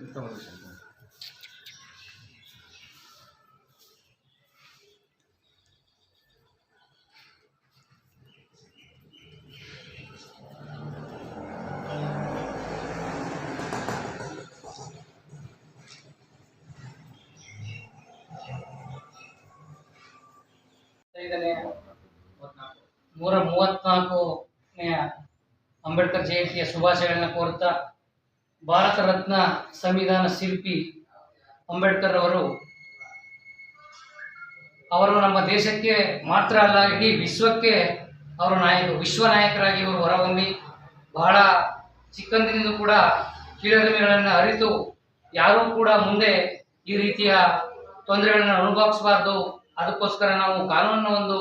ಮಹಾದೇವಸ್ವಾಮಿ ಐದನೇ ನೂರ ಮೂವತ್ನಾಲ್ಕನೆಯ ಅಂಬೇಡ್ಕರ್ ಜಯಂತಿಯ ಶುಭಾಶಯಗಳನ್ನ ಕೋರುತ್ತಾ ಭಾರತ ರತ್ನ ಸಂವಿಧಾನ ಶಿಲ್ಪಿ ಅಂಬೇಡ್ಕರ್ ಅವರು ಅವರು ನಮ್ಮ ದೇಶಕ್ಕೆ ಮಾತ್ರ ಅಲ್ಲ, ಇಡೀ ವಿಶ್ವಕ್ಕೆ ಅವರು ನಾಯಕ, ವಿಶ್ವ ನಾಯಕರಾಗಿ ಇವರು ಹೊರಹೊಮ್ಮಿ ಬಹಳ ಚಿಕ್ಕಂದಿನಿಂದ ಕೂಡ ಕೀಳರಿಮೆಗಳನ್ನು ಅರಿತು ಯಾರೂ ಕೂಡ ಮುಂದೆ ಈ ರೀತಿಯ ತೊಂದರೆಗಳನ್ನು ಅನುಭವಿಸಬಾರ್ದು. ಅದಕ್ಕೋಸ್ಕರ ನಾವು ಕಾನೂನನ್ನ ಒಂದು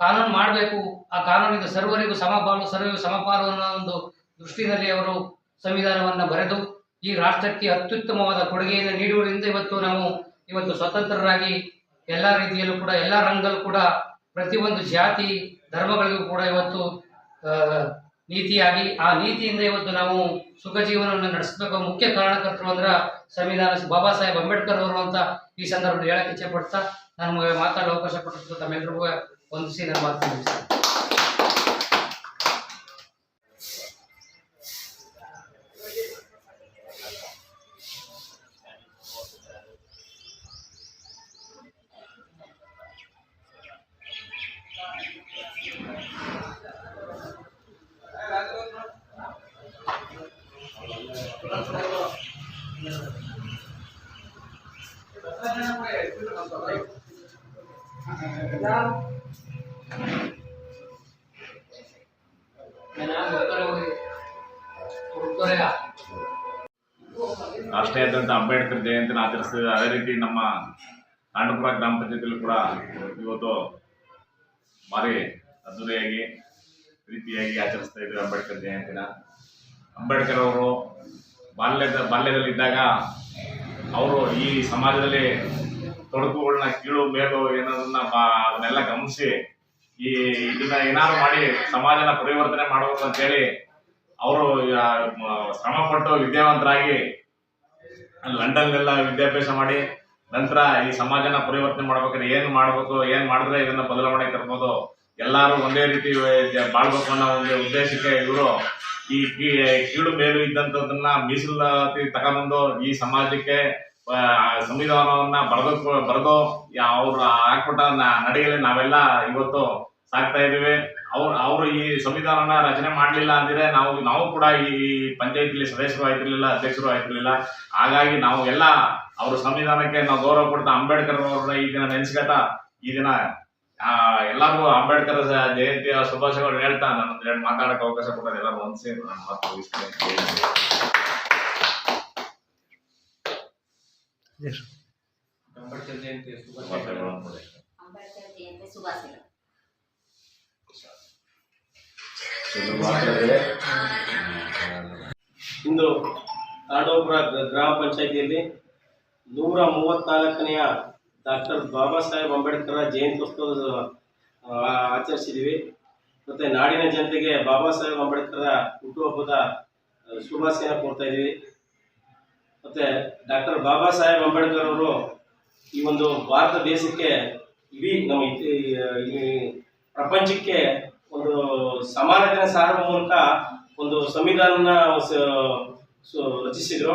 ಕಾನೂನು ಮಾಡಬೇಕು. ಆ ಕಾನೂನಿಗೆ ಸರ್ವರಿಗೂ ಸಮಪಾಲು ಸರ್ವರಿಗೂ ಸಮಪಾಲು ಅನ್ನೋ ಒಂದು ದೃಷ್ಟಿನಲ್ಲಿ ಅವರು ಸಂವಿಧಾನವನ್ನು ಬರೆದು ಈ ರಾಷ್ಟ್ರಕ್ಕೆ ಅತ್ಯುತ್ತಮವಾದ ಕೊಡುಗೆಯನ್ನು ನೀಡುವುದರಿಂದ ಇವತ್ತು ನಾವು ಇವತ್ತು ಸ್ವತಂತ್ರರಾಗಿ ಎಲ್ಲ ರೀತಿಯಲ್ಲೂ ಕೂಡ, ಎಲ್ಲ ರಂಗದಲ್ಲೂ ಕೂಡ ಪ್ರತಿಯೊಂದು ಜಾತಿ ಧರ್ಮಗಳಿಗೂ ಕೂಡ ಇವತ್ತು ನೀತಿಯಾಗಿ, ಆ ನೀತಿಯಿಂದ ಇವತ್ತು ನಾವು ಸುಖ ಜೀವನವನ್ನು ನಡೆಸಬೇಕು. ಮುಖ್ಯ ಕಾರಣಕರ್ತರು ಅಂದ್ರೆ ಸಂವಿಧಾನ ಬಾಬಾ ಸಾಹೇಬ್ ಅಂಬೇಡ್ಕರ್ ಅವರು ಅಂತ ಈ ಸಂದರ್ಭದಲ್ಲಿ ಹೇಳಕ್ಕೆ ಇಚ್ಛೆ ಪಡ್ತಾ ನಮಗೆ ಮಾತಾಡಲು ಅವಕಾಶ ಕೊಟ್ಟಿದ್ದು ತಮ್ಮೆಲ್ಲರಿಗೂ ಒಂದು ಸೀನ ಮಾತು ರಾಷ್ಟ್ರೀಯಾದ್ಯಂತ ಅಂಬೇಡ್ಕರ್ ಜಯಂತಿನ ಆಚರಿಸ್ತಿದೆ ಅದೇ ರೀತಿ ನಮ್ಮ ತಾಂಡಪುರ ಗ್ರಾಮ ಪಂಚಾಯತಿಯಲ್ಲೂ ಕೂಡ ಇವತ್ತು ಭಾರಿ ಅದ್ದೂರಿಯಾಗಿ ಪ್ರೀತಿಯಾಗಿ ಆಚರಿಸ್ತಾ ಇದ್ದೀವಿ ಅಂಬೇಡ್ಕರ್ ಜಯಂತಿನ. ಅಂಬೇಡ್ಕರ್ ಅವರು ಬಾಲ್ಯದ ಬಾಲ್ಯದಲ್ಲಿದ್ದಾಗ ಅವರು ಈ ಸಮಾಜದಲ್ಲಿ ತೊಡಕುಗಳನ್ನ ಕೀಳು ಮೇಲು ಏನೋದನ್ನ ಅದನ್ನೆಲ್ಲ ಗಮನಿಸಿ, ಈ ಇದನ್ನ ಏನಾದ್ರು ಮಾಡಿ ಸಮಾಜನ ಪರಿವರ್ತನೆ ಮಾಡಬೇಕು ಅಂತೇಳಿ ಅವರು ಶ್ರಮಪಟ್ಟು ವಿದ್ಯಾವಂತರಾಗಿ ಲಂಡನ್ನೆಲ್ಲ ವಿದ್ಯಾಭ್ಯಾಸ ಮಾಡಿ ನಂತರ ಈ ಸಮಾಜನ ಪರಿವರ್ತನೆ ಮಾಡ್ಬೇಕಾದ್ರೆ ಏನ್ ಮಾಡ್ಬೇಕು, ಏನ್ ಮಾಡಿದ್ರೆ ಇದನ್ನ ಬದಲಾವಣೆ ತರ್ಬೋದು ಎಲ್ಲಾರು ಒಂದೇ ರೀತಿ ಬಾಳ್ಬೇಕು ಅನ್ನೋ ಒಂದು ಉದ್ದೇಶಕ್ಕೆ ಇವರು ಈ ಕೀಳು ಮೇಲು ಇದ್ದಂಥದ್ದನ್ನ ಮೀಸಲಾತಿ ತಗೊಂಡ್ಬಂದು ಈ ಸಮಾಜಕ್ಕೆ ಸಂವಿಧಾನವನ್ನ ಬರೆದು ಬರೆದು ಅವ್ರು ಹಾಕ್ಬಿಟ್ಟ ನಡೆಯಲ್ಲಿ ನಾವೆಲ್ಲ ಇವತ್ತು ಸಾಕ್ತಾ ಇದ್ದೀವಿ. ಅವ್ರು, ಅವರು ಈ ಸಂವಿಧಾನನ ರಚನೆ ಮಾಡಲಿಲ್ಲ ಅಂದ್ರೆ ನಾವು ನಾವು ಕೂಡ ಈ ಪಂಚಾಯತಿಲಿ ಸದಸ್ಯರು ಆಯ್ತಿರ್ಲಿಲ್ಲ, ಅಧ್ಯಕ್ಷರು ಆಯ್ತಿರ್ಲಿಲ್ಲ. ಹಾಗಾಗಿ ನಾವು ಎಲ್ಲ ಅವ್ರ ಸಂವಿಧಾನಕ್ಕೆ ನಾವು ಗೌರವ ಕೊಡ್ತಾ ಅಂಬೇಡ್ಕರ್ ಅವ್ರನ್ನ ಈ ದಿನ ನೆನೆಸ್ಕೊತಾ ಈ ದಿನ ಎಲ್ಲರಿಗೂ ಅಂಬೇಡ್ಕರ್ ಜಯಂತಿಯ ಶುಭಾಶಯಗಳು ಹೇಳ್ತಾ ನಾನು ಒಂದ್ ಎರಡು ಮಾತಾಡಕ್ಕೆ ಅವಕಾಶ ಕೊಟ್ಟರೆ ಎಲ್ಲರೂ ಒಂದ್ಸಿ ನಾನು ಮಾತು. ಅಂಬೇಡ್ಕರ್ ಜಯಂತಿ ಇಂದು ತಾಂಡವಪುರ ಗ- ಗ್ರಾಮ ಪಂಚಾಯಿತಿಯಲ್ಲಿ ನೂರ ಮೂವತ್ನಾಲ್ಕನೆಯ ಡಾಕ್ಟರ್ ಬಾಬಾ ಸಾಹೇಬ್ ಅಂಬೇಡ್ಕರ್ ಜಯಂತ್ಯೋತ್ಸವ ಆಚರಿಸಿದ್ದೀವಿ ಮತ್ತು ನಾಡಿನ ಜನತೆಗೆ ಬಾಬಾ ಸಾಹೇಬ್ ಅಂಬೇಡ್ಕರ್ ಹುಟ್ಟುಹಬ್ಬದ ಶುಭಾಶಯ ಕೊಡ್ತಾ ಇದ್ದೀವಿ. ಮತ್ತು ಡಾಕ್ಟರ್ ಬಾಬಾ ಸಾಹೇಬ್ ಅಂಬೇಡ್ಕರ್ ಅವರು ಈ ಒಂದು ಭಾರತ ದೇಶಕ್ಕೆ ಇಡೀ ನಮ್ಮ ಪ್ರಪಂಚಕ್ಕೆ ಒಂದು ಸಮಾನತೆಯ ಸಾರುವ ಮೂಲಕ ಒಂದು ಸಂವಿಧಾನ ರಚಿಸಿದ್ರು.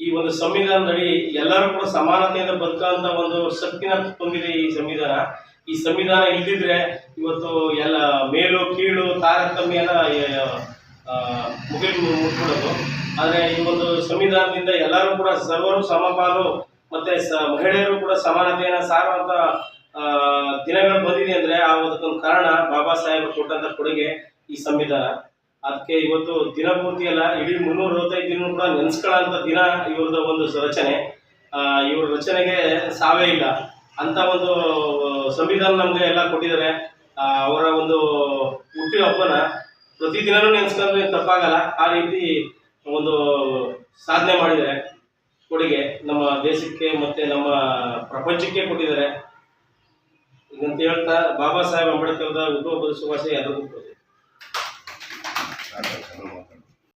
ಈ ಒಂದು ಸಂವಿಧಾನದಡಿ ಎಲ್ಲರೂ ಕೂಡ ಸಮಾನತೆಯಿಂದ ಬದುಕುವಂತ ಒಂದು ಶಕ್ತಿನ ತುಂಬಿದೆ ಈ ಸಂವಿಧಾನ. ಈ ಸಂವಿಧಾನ ಇಲ್ದಿದ್ರೆ ಇವತ್ತು ಎಲ್ಲ ಮೇಲು ಕೀಳು ತಾರತಮ್ಯ ಆ, ಮುಗಿಲು ಮುಟ್ಬಿಡೋದು ಆದರೆ ಈ ಒಂದು ಸಂವಿಧಾನದಿಂದ ಎಲ್ಲರೂ ಕೂಡ ಸರ್ವರು ಸಮಪಾಲು ಮತ್ತೆ ಸ ಮಹಿಳೆಯರು ಕೂಡ ಸಮಾನತೆಯನ್ನು ಸಾರುವಂತ ಆ, ದಿನಗಳು ಬಂದಿದೆ ಅಂದ್ರೆ ಆ ಒಂದು ಕಾರಣ ಬಾಬಾ ಸಾಹೇಬ್ ಕೊಟ್ಟಂತ ಕೊಡುಗೆ ಈ ಸಂವಿಧಾನ. ಅದಕ್ಕೆ ಇವತ್ತು ದಿನ ಪೂರ್ತಿ ಅಲ್ಲ, ಇಡೀ ಮುನ್ನೂರ ಅರವತ್ತೈದು ದಿನ ಕೂಡ ನೆನೆಸ್ಕೊಳ್ಳೋಂಥ ದಿನ ಇವ್ರದ ಒಂದು ರಚನೆ. ಇವ್ರ ರಚನೆಗೆ ಸಾವೇ ಇಲ್ಲ. ಅಂತ ಒಂದು ಸಂವಿಧಾನ ನಮಗೆ ಎಲ್ಲ ಕೊಟ್ಟಿದ್ದಾರೆ. ಅವರ ಒಂದು ಹುಟ್ಟಿ ಹಬ್ಬನ ಪ್ರತಿದಿನವೂ ನೆನೆಸ್ಕೊಂಡ್ರೆ ತಪ್ಪಾಗಲ್ಲ. ಆ ರೀತಿ ಒಂದು ಸಾಧನೆ ಮಾಡಿದ್ದಾರೆ. ಕೊಡುಗೆ ನಮ್ಮ ದೇಶಕ್ಕೆ ಮತ್ತೆ ನಮ್ಮ ಪ್ರಪಂಚಕ್ಕೆ ಕೊಟ್ಟಿದ್ದಾರೆ. ಇದಂತ ಹೇಳ್ತಾ ಬಾಬಾ ಸಾಹೇಬ್ ಅಂಬೇಡ್ಕರ್ದ ಹುಟ್ಟುಹಬ್ಬದ ಶುಭಾಶಯ ಎಲ್ಲರಿಗೂ ಕೊಡ್ತೀನಿ. Thank you.